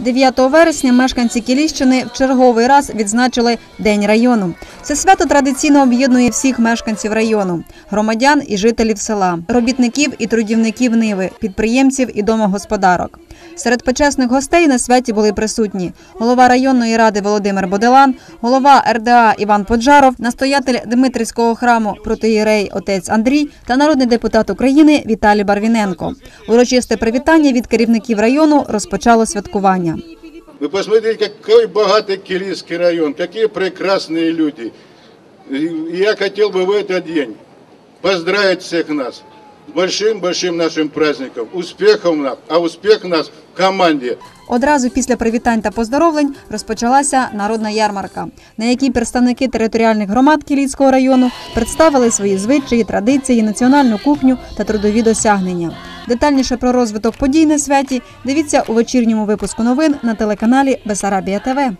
9 вересня мешканці Кіліщини в черговий раз відзначили День району. Це свято традиційно об'єднує всіх мешканців району, громадян і жителів села, робітників і трудівників Ниви, підприємців і домогосподарок. Серед почесних гостей на святі були присутні голова районної ради Володимир Боделан, голова РДА Іван Поджаров, настоятель Дмитрівського храму протиєрей отець Андрій та народний депутат України Віталій Барвіненко. Урочисте привітання від керівників району розпочало святкування. Вы посмотрите, какой богатый Килийский район, какие прекрасные люди. И Я хотел бы в этот день поздравить всех нас с большим-большим нашим праздником. Успехов нам, а успех нас в команде. Одразу після привітань та поздоровлень розпочалася народна ярмарка, на якій представники територіальних громад Кілійського району представили свої звичаї, традиції, національну кухню та трудові досягнення. Детальніше про розвиток подій на святі дивіться у вечірньому випуску новин на телеканалі Бесарабія ТВ.